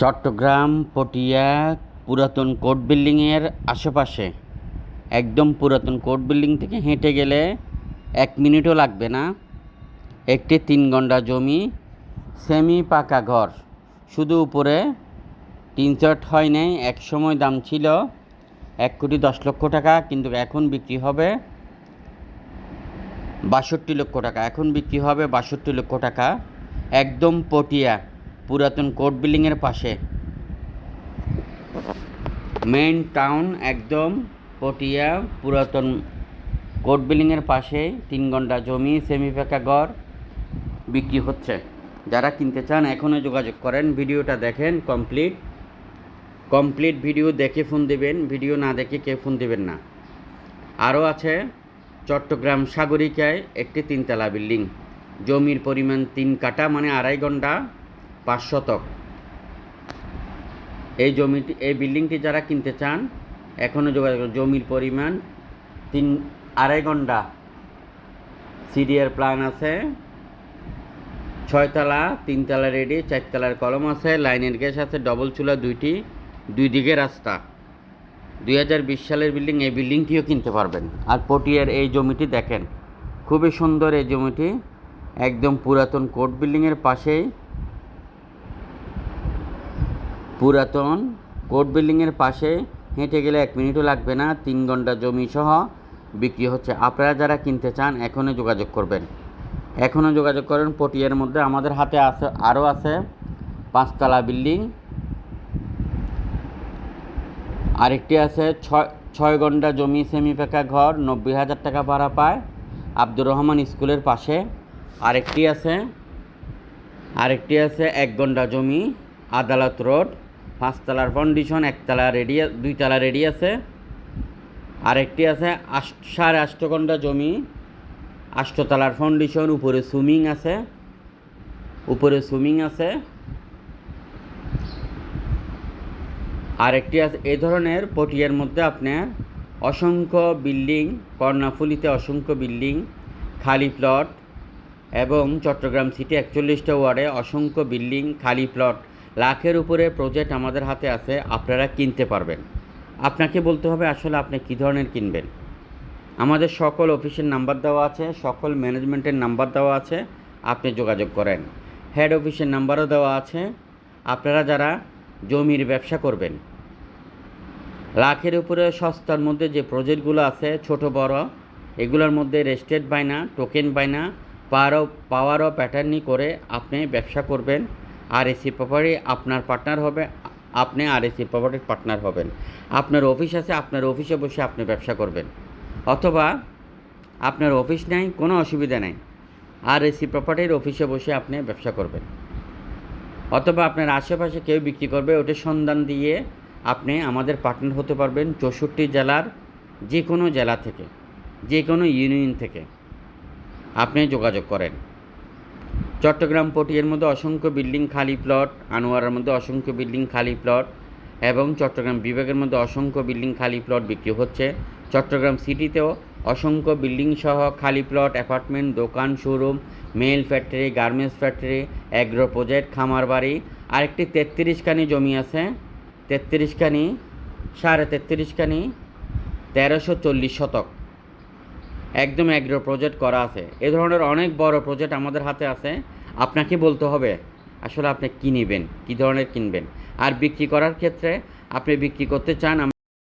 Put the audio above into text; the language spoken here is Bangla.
চট্টগ্রাম, পটিয়া, পুরাতন কোর্ট বিল্ডিংয়ের আশেপাশে। একদম পুরাতন কোর্ট বিল্ডিং থেকে হেঁটে গেলে এক মিনিটও লাগবে না। একটি তিন ঘণ্টা জমি, সেমি পাকা ঘর। শুধু উপরে তিন চার হয় নাই, এক সময় দাম ছিল এক কোটি দশ লক্ষ টাকা, কিন্তু এখন বিক্রি হবে বাষট্টি লক্ষ টাকা। এখন বিক্রি হবে বাষট্টি লক্ষ টাকা। একদম পটিয়া। পুরাতন কোর্ট বিল্ডিংয়ের পাশে। মেইন টাউন একদম পটিয়া, পুরাতন কোর্ট বিল্ডিংয়ের পাশে, তিন ঘণ্টা জমি সেমি পাকা ঘর বিক্রি হচ্ছে। যারা কিনতে চান এখনও যোগাযোগ করেন, ভিডিওটা দেখেন, কমপ্লিট। কমপ্লিট ভিডিও দেখে ফোন দেবেন, ভিডিও না দেখে কে ফোন দেবেন না। আরও আছে চট্টগ্রাম সাগরিকায় একটি তিনতলা বিল্ডিং। জমির পরিমাণ তিন কাটা মানে আড়াই ঘণ্টা। পাঁচ শতক। এই জমিটি এই বিল্ডিংটি যারা কিনতে চান এখনও যোগাযোগ। জমির পরিমাণ তিন, আড়াই ঘণ্টা। সিডিআর প্ল্যান আছে। ছয়তলা, তিনতলা রেডি, চারতলার কলম আছে, লাইনের গ্যাস আছে, ডবল চুলা দুইটি, দুই দিকে রাস্তা। দুই হাজার বিশ সালের বিল্ডিং, এই বিল্ডিংটিও কিনতে পারবেন। আর পটিয়ার এই জমিটি দেখেন, খুবই সুন্দর এই জমিটি। একদম পুরাতন কোর্ট বিল্ডিংয়ের পাশেই। পুরাতন কোর্ট বিল্ডিংয়ের পাশে হেঁটে গেলে এক মিনিটও লাগবে না, তিন ঘণ্টা জমি সহ বিক্রি হচ্ছে। আপনারা যারা কিনতে চান এখনও যোগাযোগ করবেন। এখনও যোগাযোগ করেন, পটিয়ার মধ্যে আমাদের হাতে আছে, আরও আছে পাঁচতলা বিল্ডিং। আরেকটি আছে, ছয় ছয় ঘণ্টা জমি সেমি পাকা ঘর, নব্বই হাজার টাকা ভাড়া পায় আব্দুর রহমান স্কুলের পাশে। আরেকটি আছে আরেকটি আছে এক ঘণ্টা জমি, আদালত রোড। পাঁচতলার ফাউন্ডেশন একতলা রেডি দুইতলা রেডি আছে। আরেকটি আছে আট সাড়ে আষ্ট জমি। আষ্টতলার ফাউন্ডেশন উপরে সুইমিং আছে। উপরে সুইমিং আছে। আরেকটি আছে এই ধরনের পটিয়ার মধ্যে আপনার অসংখ্য বিল্ডিং, কর্ণাফুলিতে অসংখ্য বিল্ডিং, খালি প্লট এবং চট্টগ্রাম সিটি একচল্লিশটা ওয়ার্ডে অসংখ্য বিল্ডিং, খালি প্লট লাখের উপরে প্রজেক্ট আমাদের হাতে আছে, আপনারা কিনতে পারবেন। আপনাকে বলতে হবে আসলে আপনি কী ধরনের কিনবেন। আমাদের সকল অফিসের নাম্বার দেওয়া আছে, সকল ম্যানেজমেন্টের নাম্বার দেওয়া আছে, আপনি যোগাযোগ করেন। হেড অফিসের নাম্বারও দেওয়া আছে, আপনারা যারা জমির ব্যবসা করবেন। লাখের উপরে সস্তার মধ্যে যে প্রজেক্টগুলো আছে, ছোট, বড়, এগুলোর মধ্যে রেস্টেড বাইনা টোকেন বাইনা পাওয়ারও পাওয়ারও প্যাটার্নই করে আপনি ব্যবসা করবেন। আর এসি প্রপার্টি আপনার পার্টনার হবে, আপনি আর এসি প্রপার্টির পার্টনার হবেন। আপনার অফিস আছে, আপনার অফিসে বসে আপনি ব্যবসা করবেন। অথবা আপনার অফিস নেই, কোনো অসুবিধা নেই। আর এসি প্রপার্টির অফিসে বসে আপনি ব্যবসা করবেন। অথবা আপনার আশেপাশে কেউ বিক্রি করবে, ওটা সন্ধান দিয়ে আপনি আমাদের পার্টনার হতে পারবেন চৌষট্টি জেলার যে কোনো জেলা থেকে, যে কোনো ইউনিয়ন থেকে। আপনি যোগাযোগ করেন। চট্টগ্রাম পটিয়ার মধ্যে অসংখ্য বিল্ডিং খালি প্লট, আনোয়ারের মধ্যে অসংখ্য বিল্ডিং খালি প্লট এবং চট্টগ্রাম বিভাগের মধ্যে অসংখ্য বিল্ডিং খালি প্লট বিক্রি হচ্ছে। চট্টগ্রাম সিটিতেও অসংখ্য বিল্ডিং সহ খালি প্লট, অ্যাপার্টমেন্ট, দোকান, showroom, mall factory, garments factory, agro project, খামার বাড়ি, আরেকটি তেত্রিশখানি জমি আছে। তেত্রিশখানি সাড়ে তেত্রিশখানি তেরোশো চল্লিশ শতক। একদম অ্যাগ্রো প্রজেক্ট করা আছে। এ ধরনের অনেক বড় প্রজেক্ট আমাদের হাতে আছে। আপনাকে বলতে হবে, আসলে আপনি কী নেবেন, কী ধরনের কিনবেন। আর বিক্রি করার ক্ষেত্রে আপনি বিক্রি করতে চান